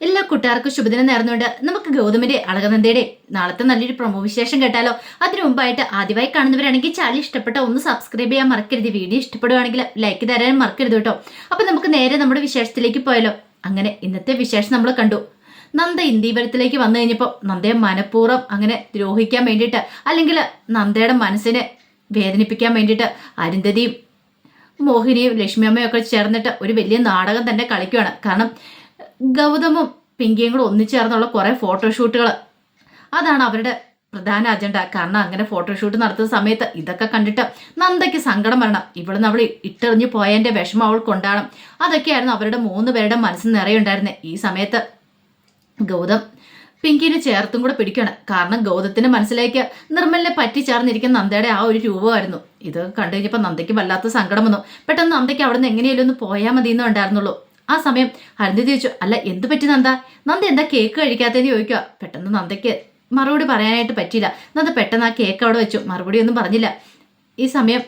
എല്ലാ കൂട്ടുകാർക്കും ശുഭദിനം നേർന്നുകൊണ്ട് നമുക്ക് ഗൗതമിന്റെ അളകനന്ദയുടെ നാളത്തെ നല്ലൊരു പ്രൊമോ വിശേഷം കേട്ടാലോ? അതിനു മുമ്പായിട്ട് ആദ്യമായി കാണുന്നവരാണെങ്കിൽ ചാനൽ ഇഷ്ടപ്പെട്ട ഒന്ന് സബ്സ്ക്രൈബ് ചെയ്യാൻ മറക്കരുത്. വീഡിയോ ഇഷ്ടപ്പെടുവാണെങ്കിൽ ലൈക്ക് തരാൻ മറക്കരുത് കേട്ടോ. അപ്പൊ നമുക്ക് നേരെ നമ്മുടെ വിശേഷത്തിലേക്ക് പോയാലോ? അങ്ങനെ ഇന്നത്തെ വിശേഷം നമ്മൾ കണ്ടു. നന്ദ ഇന്ദീപുരത്തിലേക്ക് വന്നു കഴിഞ്ഞപ്പോൾ നന്ദയെ മനഃപൂർവം അങ്ങനെ ദ്രോഹിക്കാൻ വേണ്ടിയിട്ട് അല്ലെങ്കിൽ നന്ദയുടെ മനസ്സിനെ വേദനിപ്പിക്കാൻ വേണ്ടിയിട്ട് അരുന്ധതിയും മോഹിനിയും ലക്ഷ്മിയമ്മയും ഒക്കെ ചേർന്നിട്ട് ഒരു വലിയ നാടകം തന്നെ കളിക്കുകയാണ് കാരണം ഗൗതമും പിങ്കിയും കൂടെ ഒന്നിച്ചേർന്നുള്ള കുറേ ഫോട്ടോഷൂട്ടുകൾ അതാണ് അവരുടെ പ്രധാന അജണ്ട. കാരണം അങ്ങനെ ഫോട്ടോഷൂട്ട് നടത്തുന്ന സമയത്ത് ഇതൊക്കെ കണ്ടിട്ട് നന്ദയ്ക്ക് സങ്കടം വരണം. ഇവിടുന്ന് അവൾ ഇട്ടെറിഞ്ഞു പോയതിന്റെ വിഷമം അവൾ കൊണ്ടാണം. അതൊക്കെയായിരുന്നു അവരുടെ മൂന്ന് പേരുടെ മനസ്സിൽ നിറയുണ്ടായിരുന്നത് ഈ സമയത്ത് ഗൗതം പിങ്കിനെ ചേർത്തും കൂടെ പിടിക്കണം. കാരണം ഗൗതത്തിന്റെ മനസ്സിലേക്ക് നിർമ്മലിനെ പറ്റി ചേർന്നിരിക്കുന്ന നന്ദയുടെ ആ ഒരു രൂപമായിരുന്നു. ഇത് കണ്ടു കഴിഞ്ഞപ്പോൾ നന്ദയ്ക്ക് വല്ലാത്ത സങ്കടം വന്നു. പെട്ടെന്ന് നന്ദയ്ക്ക് അവിടെ നിന്ന് എങ്ങനെയല്ലോ ഒന്ന് പോയാൽ മതി എന്നേ ഉണ്ടായിരുന്നുള്ളൂ. ആ സമയം ഹരന്തി ചോദിച്ചു അല്ല എന്ത് പറ്റി നന്ദ? നന്ദ എന്താ കേക്ക് കഴിക്കാത്തതെന്ന് ചോദിക്കുക പെട്ടെന്ന് നന്ദയ്ക്ക് മറുപടി പറയാനായിട്ട് പറ്റിയില്ല. നന്ദ പെട്ടെന്ന് ആ കേക്ക് അവിടെ വെച്ചു. മറുപടി ഒന്നും പറഞ്ഞില്ല. ഈ സമയം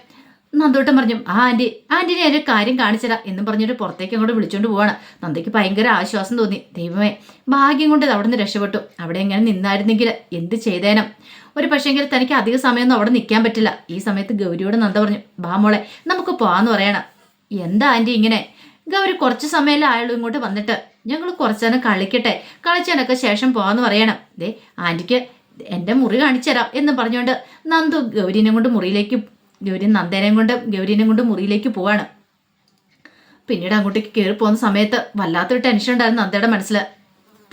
നന്ദോട്ടം പറഞ്ഞു ആ ആന്റി ആന്റിനെ ഒരു കാര്യം കാണിച്ചതാ എന്നും പറഞ്ഞിട്ട് പുറത്തേക്ക് അങ്ങോട്ട് വിളിച്ചുകൊണ്ട് പോവാണ്. നന്ദയ്ക്ക് ഭയങ്കര ആശ്വാസം തോന്നി. ദൈവമേ ഭാഗ്യം കൊണ്ട് അവിടെ നിന്ന് രക്ഷപ്പെട്ടു. അവിടെ എങ്ങനെ നിന്നായിരുന്നെങ്കിൽ എന്ത് ചെയ്തേനും? ഒരു പക്ഷേങ്കിൽ തനിക്ക് അധിക സമയമൊന്നും അവിടെ നിൽക്കാൻ പറ്റില്ല. ഈ സമയത്ത് ഗൗരിയോട് നന്ദ പറഞ്ഞു ബാ മോളെ നമുക്ക് പോവാന്ന് പറയണം. എന്താ ആന്റി ഇങ്ങനെ? ഗൗരി കുറച്ച് സമയമല്ലേ ആയുള്ളൂ ഇങ്ങോട്ട് വന്നിട്ട്. ഞങ്ങൾ കുറച്ചേരം കളിക്കട്ടെ. കളിച്ചതിനൊക്കെ ശേഷം പോവാന്ന് പറയണം. ദേ ആന്റിക്ക് എന്റെ മുറി കാണിച്ചുതരാം എന്ന് പറഞ്ഞുകൊണ്ട് നന്ദു ഗൗരിനെ കൊണ്ട് മുറിയിലേക്ക് ഗൗരി നന്ദേനെയും കൊണ്ട് ഗൗരിനെ കൊണ്ട് മുറിയിലേക്ക് പോവാണ്. പിന്നീട് അങ്ങോട്ടേക്ക് കയറി പോകുന്ന സമയത്ത് വല്ലാത്തൊരു ടെൻഷൻ ഉണ്ടായിരുന്നു നന്ദയുടെ മനസ്സിൽ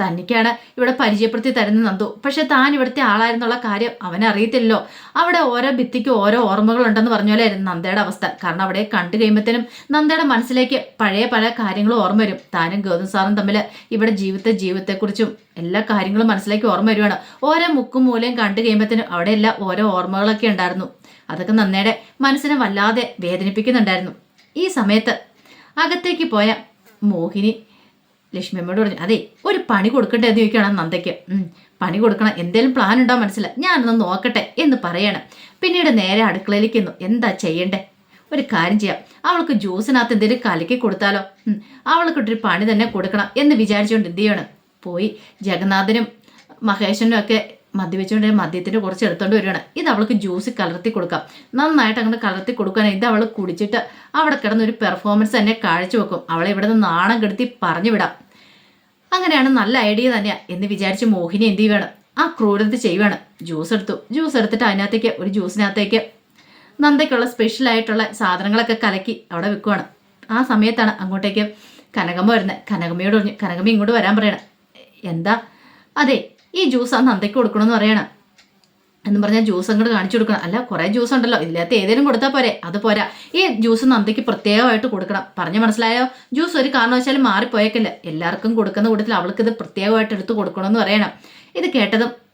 തനിക്കാണ് ഇവിടെ പരിചയപ്പെടുത്തി തരുന്ന നന്ദു. പക്ഷെ താൻ ഇവിടുത്തെ ആളായിരുന്നുള്ള കാര്യം അവനറിയത്തില്ലല്ലോ അവിടെ ഓരോ ഭിത്തിക്ക് ഓരോ ഓർമ്മകളുണ്ടെന്ന് പോലെയായിരുന്നു നന്ദയുടെ അവസ്ഥ. കാരണം അവിടെ കണ്ടു കഴിയുമ്പോഴത്തേനും നന്ദയുടെ മനസ്സിലേക്ക് പഴയ പല കാര്യങ്ങളും ഓർമ്മ വരും. താനും ഗൗതം സാറും തമ്മിൽ ഇവിടെ ജീവിത ജീവിതത്തെക്കുറിച്ചും എല്ലാ കാര്യങ്ങളും മനസ്സിലേക്ക് ഓർമ്മ വരുവാണ്. ഓരോ മുക്കും മൂലയും കണ്ടു കഴിയുമ്പോഴത്തേനും അവിടെ എല്ലാ ഓരോ ഓർമ്മകളൊക്കെ ഉണ്ടായിരുന്നു. അതൊക്കെ നന്ദയുടെ മനസ്സിനെ വല്ലാതെ വേദനിപ്പിക്കുന്നുണ്ടായിരുന്നു. ഈ സമയത്ത് അകത്തേക്ക് പോയ മോഹിനി ലക്ഷ്മിയമ്മയോട് പറഞ്ഞു അതെ ഒരു പണി കൊടുക്കട്ടെ എന്ന് ചോദിക്കണം നന്ദയ്ക്ക്. പണി കൊടുക്കണം. എന്തേലും പ്ലാൻ ഉണ്ടോ മനസ്സില്ല ഞാനൊന്ന് നോക്കട്ടെ എന്ന് പറയണം. പിന്നീട് നേരെ അടുക്കളയിലേക്ക് എന്നു എന്താ ചെയ്യണ്ടേ? ഒരു കാര്യം ചെയ്യാം. അവൾക്ക് ജ്യൂസിനകത്ത് എന്തെങ്കിലും കലക്കി കൊടുത്താലോ? അവൾക്കിട്ടൊരു പണി തന്നെ കൊടുക്കണം എന്ന് വിചാരിച്ചുകൊണ്ട് എന്ത് ചെയ്യണം? പോയി ജഗന്നാഥനും മഹേശനും ഒക്കെ മദ്യവെച്ചുകൊണ്ട് മദ്യത്തിന് കുറച്ച് എടുത്തുകൊണ്ട് വരികയാണ്. ഇത് അവൾക്ക് ജ്യൂസ് കലർത്തി കൊടുക്കാം. നന്നായിട്ട് അങ്ങനെ കലർത്തി കൊടുക്കാൻ ഇത് അവൾ കുടിച്ചിട്ട് അവിടെ കിടന്നൊരു പെർഫോമൻസ് തന്നെ കാഴ്ചവെക്കും അവളെ ഇവിടെ നിന്ന് നാണം കെടുത്തി പറഞ്ഞു വിടാം. അങ്ങനെയാണ് നല്ല ഐഡിയ തന്നെയാ എന്ന് വിചാരിച്ച് മോഹിനി എന്ത് ചെയ്യുകയാണ് ആ ക്രൂരത ചെയ്യുവാണ്. ജ്യൂസ് എടുത്തു. ജ്യൂസ് എടുത്തിട്ട് അതിനകത്തേക്ക് ഒരു ജ്യൂസിനകത്തേക്ക് നന്ദയ്ക്കുള്ള സ്പെഷ്യൽ ആയിട്ടുള്ള സാധനങ്ങളൊക്കെ കലക്കി അവിടെ വെക്കുവാണ്. ആ സമയത്താണ് അങ്ങോട്ടേക്ക് കനകമ്മ വരുന്നത്. കനകമ്മയോട് പറഞ്ഞു കനകമ്മ ഇങ്ങോട്ട് വരാൻ പറയണം. എന്താ? അതെ ഈ ജ്യൂസ് ആ നന്ദയ്ക്ക് കൊടുക്കണമെന്ന് പറയണം. എന്ന് പറഞ്ഞാൽ ജ്യൂസ് അങ്ങോട്ട് കാണിച്ചു കൊടുക്കണം. അല്ല കുറേ ജ്യൂസ് ഉണ്ടല്ലോ. ഇല്ലാത്ത ഏതെങ്കിലും കൊടുത്താൽ പോരെ? അത് പോരാ. ഈ ജ്യൂസ് നന്ദയ്ക്ക് പ്രത്യേകമായിട്ട് കൊടുക്കണം. പറഞ്ഞു മനസ്സിലായോ? ജ്യൂസ് ഒരു കാരണവശാലും മാറിപ്പോയേക്കില്ല. എല്ലാവർക്കും കൊടുക്കുന്ന കൂട്ടത്തിൽ അവൾക്ക് ഇത് പ്രത്യേകമായിട്ട് എടുത്ത് കൊടുക്കണമെന്ന് പറയണം. ഇത് കേട്ടതും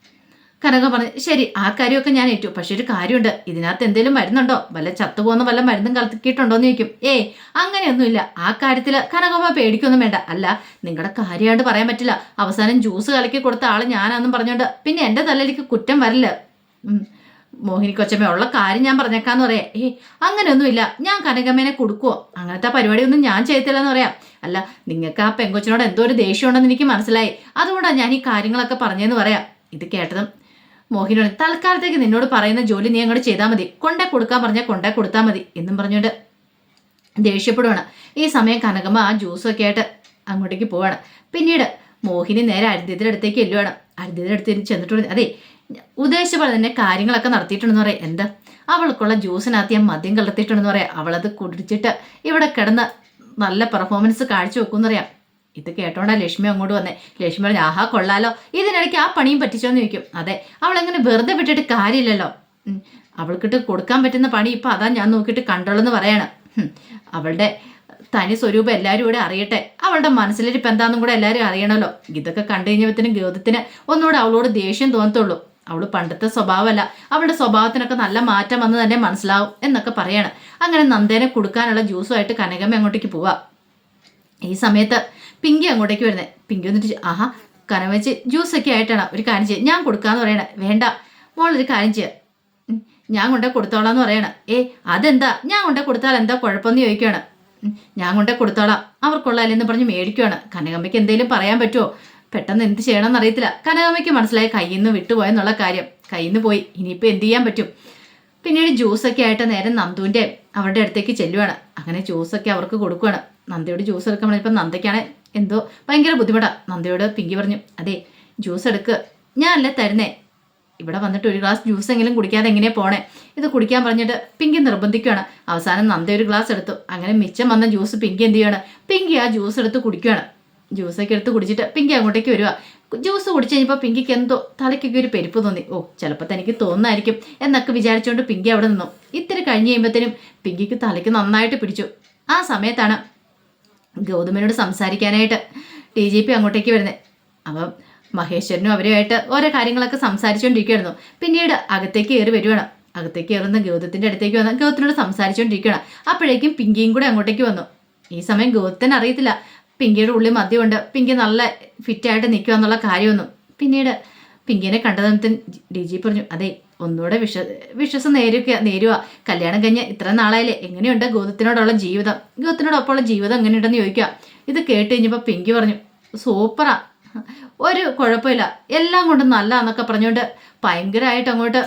കനക പറഞ്ഞു ശരി ആ കാര്യമൊക്കെ ഞാൻ ഏറ്റു. പക്ഷെ ഒരു കാര്യമുണ്ട്. ഇതിനകത്ത് എന്തെങ്കിലും മരുന്നുണ്ടോ? വല്ല ചത്തുപോകുന്ന വല്ല മരുന്നും കലക്കിയിട്ടുണ്ടോ എന്ന് ചോദിക്കും. ഏയ് അങ്ങനെയൊന്നുമില്ല. ആ കാര്യത്തിൽ കനകമ്മ പേടിക്കൊന്നും വേണ്ട. അല്ല നിങ്ങളുടെ കാര്യമായിട്ട് പറയാൻ പറ്റില്ല. അവസാനം ജ്യൂസ് കലക്കി കൊടുത്ത ആൾ ഞാനാന്നും പറഞ്ഞുകൊണ്ട് പിന്നെ എന്റെ തലയിലേക്ക് കുറ്റം വരില്ല. മോഹിനി കൊച്ചമ്മ ഉള്ള കാര്യം ഞാൻ പറഞ്ഞേക്കാന്ന് പറയാം. ഏയ് അങ്ങനെയൊന്നുമില്ല. ഞാൻ കനകമ്മേനെ കൊടുക്കുവോ? അങ്ങനത്തെ പരിപാടിയൊന്നും ഞാൻ ചെയ്യത്തില്ലെന്ന് പറയാം. അല്ല നിങ്ങൾക്ക് ആ പെങ്കൊച്ചിനോട് എന്തോ ഒരു ദേഷ്യം ഉണ്ടെന്ന് എനിക്ക് മനസ്സിലായി. അതുകൊണ്ടാണ് ഞാൻ ഈ കാര്യങ്ങളൊക്കെ പറഞ്ഞതെന്ന് പറയാം. ഇത് കേട്ടതും മോഹിനിയോട് തൽക്കാലത്തേക്ക് നിന്നോട് പറയുന്ന ജോലി നീ അങ്ങോട്ട് ചെയ്താൽ മതി. കൊണ്ടേ കൊടുക്കാൻ പറഞ്ഞാൽ കൊണ്ടേ കൊടുത്താൽ മതി എന്നും പറഞ്ഞുകൊണ്ട് ദേഷ്യപ്പെടുവാണ്. ഈ സമയം കനകമ്മ ആ ജ്യൂസൊക്കെ ആയിട്ട് അങ്ങോട്ടേക്ക് പോവാണ്. പിന്നീട് മോഹിനി നേരെ അരുതിയുടെ അടുത്തേക്ക് എല്ലുവാണ് അരുതിയുടെ അടുത്ത് ചെന്നിട്ടുണ്ട് അതെ ഉദ്ദേശിച്ച പോലെ തന്നെ കാര്യങ്ങളൊക്കെ നടത്തിയിട്ടുണ്ടെന്ന് പറയാം. എന്താ? അവൾക്കുള്ള ജ്യൂസിനകത്ത് ഞാൻ മദ്യം കലർത്തിയിട്ടുണ്ടെന്ന് പറയാം. അവളത് കുടിച്ചിട്ട് ഇവിടെ കിടന്ന് നല്ല പെർഫോമൻസ് കാഴ്ച പറയാം. ഇത് കേട്ടോണ്ടാ ലക്ഷ്മി അങ്ങോട്ട് വന്നേ. ലക്ഷ്മി പറഞ്ഞു ആഹാ കൊള്ളാലോ. ഇതിനിടയ്ക്ക് ആ പണിയും പറ്റിച്ചോന്ന് ചോദിക്കും. അതെ അവൾ അവളെങ്ങനെ വെറുതെ വിട്ടിട്ട് കാര്യമില്ലല്ലോ. അവൾക്കിട്ട് കൊടുക്കാൻ പറ്റുന്ന പണി ഇപ്പം അതാ ഞാൻ നോക്കിയിട്ട് കണ്ടോളെന്ന് പറയാണ്. അവളുടെ തനി സ്വരൂപം എല്ലാവരും ഇവിടെ അറിയട്ടെ. അവളുടെ മനസ്സിലിരിപ്പ് എന്താണെന്നും കൂടെ എല്ലാവരും അറിയണമല്ലോ ഇതൊക്കെ കണ്ടു കഴിഞ്ഞപ്പോഴത്തേനും ഗൗതത്തിന് ഒന്നുകൂടെ അവളോട് ദേഷ്യം തോന്നത്തുള്ളൂ. അവൾ പണ്ടത്തെ സ്വഭാവമല്ല. അവളുടെ സ്വഭാവത്തിനൊക്കെ നല്ല മാറ്റം വന്ന് തന്നെ മനസ്സിലാവും എന്നൊക്കെ പറയാണ്. അങ്ങനെ നന്ദേനെ കൊടുക്കാനുള്ള ജ്യൂസുമായിട്ട് കനകമ്മ അങ്ങോട്ടേക്ക് പോവാ. ഈ സമയത്ത് പിങ്കി അങ്ങോട്ടേക്ക് വരുന്നത് പിങ്കി വന്നിട്ട് ആഹാ കനമേജ് ജ്യൂസ് ഒക്കെ ആയിട്ടാണ് ഒരു കാര്യം ചെയ്യുക ഞാൻ കൊടുക്കാന്ന് പറയണേ. വേണ്ട. മോളൊരു കാര്യം ചെയ്യുക ഞാൻ കൊണ്ടേ കൊടുത്തോളാം എന്ന് പറയണ. ഏ അതെന്താ? ഞാൻ കൊണ്ടേ കൊടുത്താൽ എന്താ കുഴപ്പമെന്ന് ചോദിക്കുകയാണ് ഞാൻ കൊണ്ടേ കൊടുത്തോളാം. അവർക്കുള്ളതെന്ന് പറഞ്ഞ് മേടിക്കുകയാണ് കനകമ്മയ്ക്ക് എന്തെങ്കിലും പറയാൻ പറ്റുമോ പെട്ടെന്ന് എന്ത് ചെയ്യണമെന്ന് അറിയത്തില്ല. കനകമ്മയ്ക്ക് മനസ്സിലായി കയ്യിൽ നിന്ന് വിട്ടുപോയെന്നുള്ള കാര്യം. കയ്യിൽ നിന്ന് പോയി. ഇനിയിപ്പോൾ എന്ത് ചെയ്യാൻ പറ്റും? പിന്നീട് ജ്യൂസൊക്കെ ആയിട്ട് നേരെ നന്ദുവിന്റെ അവരുടെ അടുത്തേക്ക് ചെല്ലുവാണ്. അങ്ങനെ ജ്യൂസൊക്കെ അവർക്ക് കൊടുക്കുവാണ്. നന്ദിയോട് ജ്യൂസ് എടുക്കാൻ പറഞ്ഞപ്പോൾ നന്ദയ്ക്കാണ് എന്തോ ഭയങ്കര ബുദ്ധിമുട്ടാണ് നന്ദിയോട് പിങ്കി പറഞ്ഞു അതെ ജ്യൂസ് എടുക്ക്. ഞാനല്ലേ തരുന്നേ? ഇവിടെ വന്നിട്ട് ഒരു ഗ്ലാസ് ജ്യൂസ് എങ്കിലും കുടിക്കാതെ എങ്ങനെ പോണേ? ഇത് കുടിക്കാൻ പറഞ്ഞിട്ട് പിങ്കി നിർബന്ധിക്കുകയാണ് അവസാനം നന്ദി ഒരു ഗ്ലാസ് എടുത്തു. അങ്ങനെ മിച്ചം വന്ന ജ്യൂസ് പിങ്കി എന്ത് ചെയ്യാണ്? പിങ്കി ആ ജ്യൂസ് എടുത്ത് കുടിക്കുകയാണ് ജ്യൂസൊക്കെ എടുത്ത് കുടിച്ചിട്ട് പിങ്കി അങ്ങോട്ടേക്ക് വരിക ജ്യൂസ് കുടിച്ചു കഴിഞ്ഞപ്പോൾ പിങ്കിക്ക് എന്തോ തലയ്ക്കൊക്കെ ഒരു പെരുപ്പ് തോന്നി. ഓ ചിലപ്പോൾ തനിക്ക് തോന്നായിരിക്കും എന്നൊക്കെ വിചാരിച്ചുകൊണ്ട് പിങ്കി അവിടെ നിന്നു. ഇത്തിരി കഴിഞ്ഞ് കഴിയുമ്പോഴത്തേനും പിങ്കിക്ക് തലയ്ക്ക് നന്നായിട്ട് പിടിച്ചു. ആ സമയത്താണ് ഗൗതമനോട് സംസാരിക്കാനായിട്ട് ഡി ജി പി അങ്ങോട്ടേക്ക് വരുന്നത് അപ്പം മഹേശ്വരനും അവരുമായിട്ട് ഓരോ കാര്യങ്ങളൊക്കെ സംസാരിച്ചുകൊണ്ടിരിക്കുകയായിരുന്നു പിന്നീട് അകത്തേക്ക് കയറി വരുവാണ്. അകത്തേക്ക് കയറുന്ന ഗൗതത്തിന്റെ അടുത്തേക്ക് വന്ന് ഗൗതത്തിനോട് സംസാരിച്ചുകൊണ്ടിരിക്കുകയാണ് അപ്പോഴേക്കും പിങ്കിയും കൂടെ അങ്ങോട്ടേക്ക് വന്നു. ഈ സമയം ഗൗതത്തിന് അറിയത്തില്ല. പിങ്കിയുടെ ഉള്ളിൽ മദ്യമുണ്ട്. പിങ്കി നല്ല ഫിറ്റായിട്ട് നിൽക്കുക എന്നുള്ള കാര്യമൊന്നും പിന്നീട് പിങ്കിനെ കണ്ടതിന് ഡി ജി പറഞ്ഞു അതെ ഒന്നുകൂടെ വിശ്വ വിശ്വസം നേരിക്കുക നേരുക. കല്യാണം കഴിഞ്ഞ് ഇത്ര നാളായാലേ എങ്ങനെയുണ്ട് ഗോതത്തിനോടുള്ള ജീവിതം? ഗോതത്തിനോടൊപ്പമുള്ള ജീവിതം എങ്ങനെയുണ്ടെന്ന് ചോദിക്കുക. ഇത് കേട്ട് കഴിഞ്ഞപ്പോൾ പിങ്കി പറഞ്ഞു സൂപ്പറാ. ഒരു കുഴപ്പമില്ല. എല്ലാം കൊണ്ടും നല്ലതാന്നൊക്കെ പറഞ്ഞുകൊണ്ട് ഭയങ്കരമായിട്ട് അങ്ങോട്ട്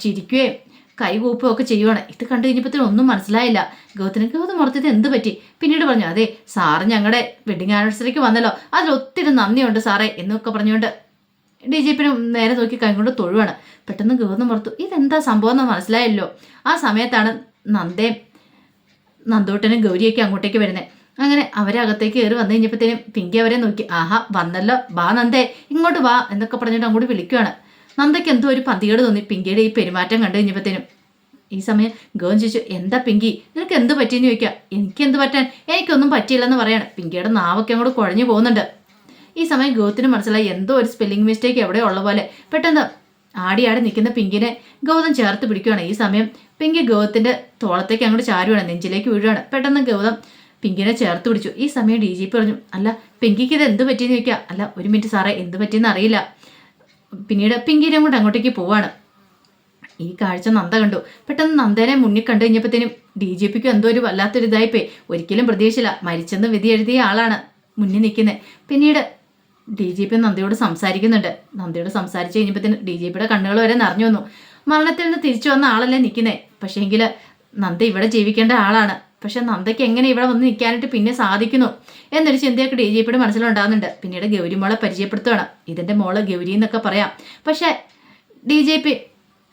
ചിരിക്കുകയും കൈകൂപ്പുകയും ഒക്കെ ചെയ്യുവാണ്. ഇത് കണ്ടു കഴിഞ്ഞപ്പോഴത്തേനും ഒന്നും മനസ്സിലായില്ല. ഗൗതത്തിന് ഗൗതം ഓർത്തിട്ട് എന്ത് പറ്റി? പിന്നീട് പറഞ്ഞു അതെ സാറ് ഞങ്ങളുടെ വെഡിങ് ആനിവേഴ്സറിക്ക് വന്നല്ലോ. അതിൽ ഒത്തിരി നന്ദിയുണ്ട് സാറേ എന്നൊക്കെ പറഞ്ഞുകൊണ്ട് ഡി ജി പിനും നേരെ നോക്കി കൈകൊണ്ട് തൊഴുവാണ്. പെട്ടെന്ന് ഗവർണർ പുറത്തു. ഇതെന്താ സംഭവം എന്ന് മനസ്സിലായല്ലോ. ആ സമയത്താണ് നന്ദേ നന്ദോട്ടനും ഗൗരിയൊക്കെ അങ്ങോട്ടേക്ക് വരുന്നത് അങ്ങനെ അവരെ അകത്തേക്ക് കയറി വന്നു കഴിഞ്ഞപ്പോഴത്തേനും പിങ്കി അവരെ നോക്കി. ആഹാ വന്നല്ലോ. വാ നന്ദേ ഇങ്ങോട്ട് വാ എന്നൊക്കെ പറഞ്ഞിട്ട് അങ്ങോട്ട് വിളിക്കുവാണ്. നന്ദയ്ക്ക് എന്തോ ഒരു പന്തികേട് തോന്നി. പിങ്കിയുടെ ഈ പെരുമാറ്റം കണ്ടു കഴിഞ്ഞപ്പോഴത്തേനും ഈ സമയം ഗവൺ ചോദിച്ചു എന്താ പിങ്കി? നിനക്ക് എന്ത് പറ്റിയെന്ന് ചോദിക്കുക എനിക്ക് എന്ത് പറ്റാൻ? എനിക്കൊന്നും പറ്റിയില്ലെന്ന് പറയാണ്. പിങ്കിയുടെ നാവൊക്കെ അങ്ങോട്ട് കുഴഞ്ഞു പോകുന്നുണ്ട്. ഈ സമയം ഗൗതത്തിന് മനസ്സിലായി എന്തോ ഒരു സ്പെല്ലിംഗ് മിസ്റ്റേക്ക് എവിടെ ഉള്ള പോലെ. പെട്ടെന്ന് ആടിയാടി ആടി നിൽക്കുന്ന പിങ്കിനെ ഗൗതം ചേർത്ത് പിടിക്കുകയാണ് ഈ സമയം പിങ്കി ഗൗതത്തിന്റെ തോളത്തേക്ക് അങ്ങോട്ട് ചാരുവാണ്. നെഞ്ചിലേക്ക് വീഴുകയാണ് പെട്ടെന്ന് ഗൗതം പിങ്കിനെ ചേർത്ത് പിടിച്ചു. ഈ സമയം ഡി ജി പി പറഞ്ഞു അല്ല പിങ്കിക്ക് ഇത് എന്ത് പറ്റിയെന്ന് ചോദിക്കുക അല്ല ഒരു മിനിറ്റ് സാറേ എന്ത് പറ്റിയെന്ന് അറിയില്ല. പിന്നീട് പിങ്കിനെ കൊണ്ട് അങ്ങോട്ടേക്ക് പോവാണ്. ഈ കാഴ്ച നന്ദ കണ്ടു. പെട്ടെന്ന് നന്ദനെ മുന്നിൽ കണ്ടു കഴിഞ്ഞപ്പോഴത്തേനും ഡി ജി പിക്ക് എന്തോ ഒരു വല്ലാത്തൊരു ഇതായിപ്പോയി ഒരിക്കലും പ്രതീക്ഷയില്ല മരിച്ചെന്ന് വിധി എഴുതിയ ആളാണ് മുന്നിൽ നിൽക്കുന്നത് പിന്നീട് ഡി ജി പി നന്ദിയോട് സംസാരിക്കുന്നുണ്ട്. നന്ദിയോട് സംസാരിച്ച് കഴിഞ്ഞപ്പോൾ ഡി ജി പിയുടെ കണ്ണുകൾ വരെ നിറഞ്ഞു വന്നു. മരണത്തിൽ നിന്ന് തിരിച്ചു വന്ന ആളല്ലേ നിൽക്കുന്നേ? പക്ഷേങ്കിൽ നന്ദി ഇവിടെ ജീവിക്കേണ്ട ആളാണ്. പക്ഷെ നന്ദയ്ക്ക് എങ്ങനെ ഇവിടെ വന്ന് നിൽക്കാനായിട്ട് പിന്നെ സാധിക്കുന്നു? എന്നൊരു ചിന്തയൊക്കെ ഡി ജി പിയുടെ മനസ്സിലുണ്ടാകുന്നുണ്ട്. പിന്നീട് ഗൗരി മോളെ പരിചയപ്പെടുത്തുകയാണ് ഇതിന്റെ മോൾ ഗൗരി എന്നൊക്കെ പറയാം. പക്ഷേ ഡി ജെ പി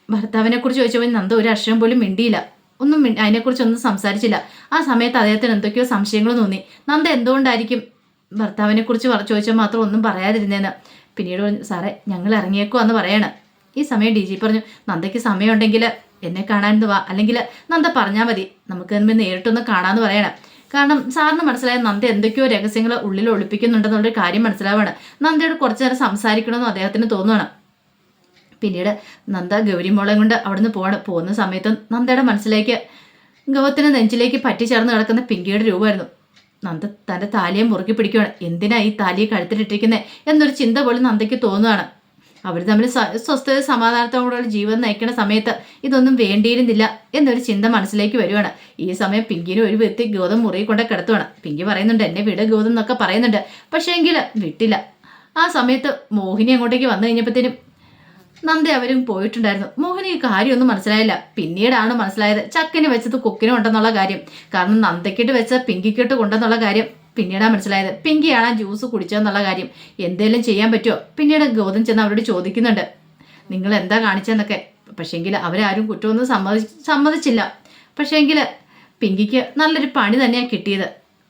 ഭർത്താവിനെ കുറിച്ച് ചോദിച്ചപ്പോൾ നന്ദ ഒരു അക്ഷരം പോലും മിണ്ടിയില്ല. ഒന്നും അതിനെക്കുറിച്ചൊന്നും സംസാരിച്ചില്ല. ആ സമയത്ത് അദ്ദേഹത്തിന് എന്തൊക്കെയോ സംശയങ്ങൾ തോന്നി. നന്ദ എന്തുകൊണ്ടായിരിക്കും ഭർത്താവിനെ കുറിച്ച് ചോദിച്ചാൽ മാത്രം ഒന്നും പറയാതിരുന്നേന്ന്. പിന്നീട് പറഞ്ഞു സാറേ ഞങ്ങൾ ഇറങ്ങിയേക്കോ എന്ന് പറയണം. ഈ സമയം ഡി ജി പറഞ്ഞു നന്ദയ്ക്ക് സമയമുണ്ടെങ്കിൽ എന്നെ കാണാൻ വാ. അല്ലെങ്കിൽ നന്ദ പറഞ്ഞാൽ മതി. നമുക്ക് തമ്മിൽ നേരിട്ടൊന്ന് കാണാമെന്ന് പറയണം. കാരണം സാറിന് മനസ്സിലായ നന്ദ എന്തൊക്കെയോ രഹസ്യങ്ങൾ ഉള്ളിൽ ഒളിപ്പിക്കുന്നുണ്ടെന്നുള്ളൊരു കാര്യം മനസ്സിലാവാണ്. നന്ദയോട് കുറച്ചു നേരം സംസാരിക്കണമെന്ന് അദ്ദേഹത്തിന് തോന്നുകയാണ് പിന്നീട് നന്ദ ഗൗരിമോളെ കൊണ്ട് അവിടുന്ന് പോവാണ്. പോകുന്ന സമയത്ത് നന്ദയുടെ മനസ്സിലേക്ക് ഗൗത്തിന് നെഞ്ചിലേക്ക് പറ്റിച്ചേർന്ന് കിടക്കുന്ന പിങ്കിയുടെ രൂപമായിരുന്നു. നന്ദ തന്റെ താലിയെ മുറുക്കി പിടിക്കുകയാണ്. എന്തിനാ ഈ താലിയെ കഴുത്തിലിട്ടിരിക്കുന്നത് എന്നൊരു ചിന്ത പോലും നന്ദയ്ക്ക് തോന്നുകയാണ്. അവർ തമ്മിൽ സ്വസ്ഥത സമാധാനത്തോടുള്ള ജീവിതം നയിക്കുന്ന സമയത്ത് ഇതൊന്നും വേണ്ടിയിരുന്നില്ല എന്നൊരു ചിന്ത മനസ്സിലേക്ക് വരുവാണ്. ഈ സമയം പിങ്കിനെ ഒരു വ്യക്തി ഗോതം മുറി കൊണ്ട് കിടത്തുവാണ്. പിങ്കി പറയുന്നുണ്ട് എന്നെ വിട ഗോതം എന്നൊക്കെ പറയുന്നുണ്ട്. പക്ഷേ എങ്കിൽ വിട്ടില്ല. ആ സമയത്ത് മോഹിനി അങ്ങോട്ടേക്ക് വന്നു കഴിഞ്ഞപ്പോഴത്തേനും നന്ദി അവരും പോയിട്ടുണ്ടായിരുന്നു. മോഹിനി ഈ കാര്യമൊന്നും മനസ്സിലായില്ല. പിന്നീടാണ് മനസ്സിലായത് ചക്കിന് വെച്ചത് കുക്കിനും ഉണ്ടെന്നുള്ള കാര്യം. കാരണം നന്ദയ്ക്കിട്ട് വെച്ച പിങ്കിക്കിട്ട് കൊണ്ടെന്നുള്ള കാര്യം പിന്നീടാണ് മനസ്സിലായത്. പിങ്കിയാണ് ജ്യൂസ് കുടിച്ചതെന്നുള്ള കാര്യം. എന്തേലും ചെയ്യാൻ പറ്റുമോ പിന്നീട് ഗൗതം ചെന്ന് അവരോട് ചോദിക്കുന്നുണ്ട്. നിങ്ങൾ എന്താ കാണിച്ചതെന്നൊക്കെ. പക്ഷേങ്കിൽ അവരാരും കുറ്റമൊന്നും സമ്മതി സമ്മതിച്ചില്ല. പക്ഷേങ്കിൽ പിങ്കിക്ക് നല്ലൊരു പണി തന്നെയാണ് കിട്ടിയത്.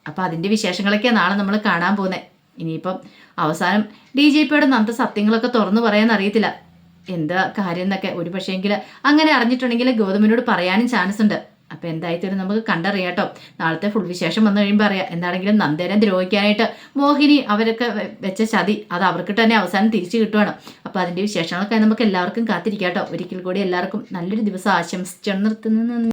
അപ്പോൾ അതിന്റെ വിശേഷങ്ങളൊക്കെ നാളെ നമ്മൾ കാണാൻ പോകുന്നത് ഇനിയിപ്പം അവസാനം ഡി ജി പിയുടെ നന്ദ സത്യങ്ങളൊക്കെ തുറന്നു പറയാൻ അറിയത്തില്ല. എന്താ കാര്യം എന്നൊക്കെ ഒരു പക്ഷേങ്കിൽ അങ്ങനെ അറിഞ്ഞിട്ടുണ്ടെങ്കിൽ ഗൗതമിനോട് പറയാനും ചാൻസ് ഉണ്ട്. അപ്പോൾ എന്തായിത്തീരും നമുക്ക് കണ്ടറിയാട്ടോ നാളത്തെ ഫുൾ വിശേഷം വന്നു കഴിയുമ്പോൾ അറിയാം. എന്താണെങ്കിലും നന്ദേരം ദ്രോഹിക്കാനായിട്ട് മോഹിനി അവരൊക്കെ വെച്ച ചതി അത് അവർക്ക് തന്നെ അവസാനം തിരിച്ചു കിട്ടുവാണ്. അപ്പോൾ അതിന്റെ വിശേഷങ്ങളൊക്കെ നമുക്ക് എല്ലാവർക്കും കാത്തിരിക്കാം കേട്ടോ. ഒരിക്കൽ കൂടി എല്ലാവർക്കും നല്ലൊരു ദിവസം ആശംസിച്ചു നിർത്തുന്നു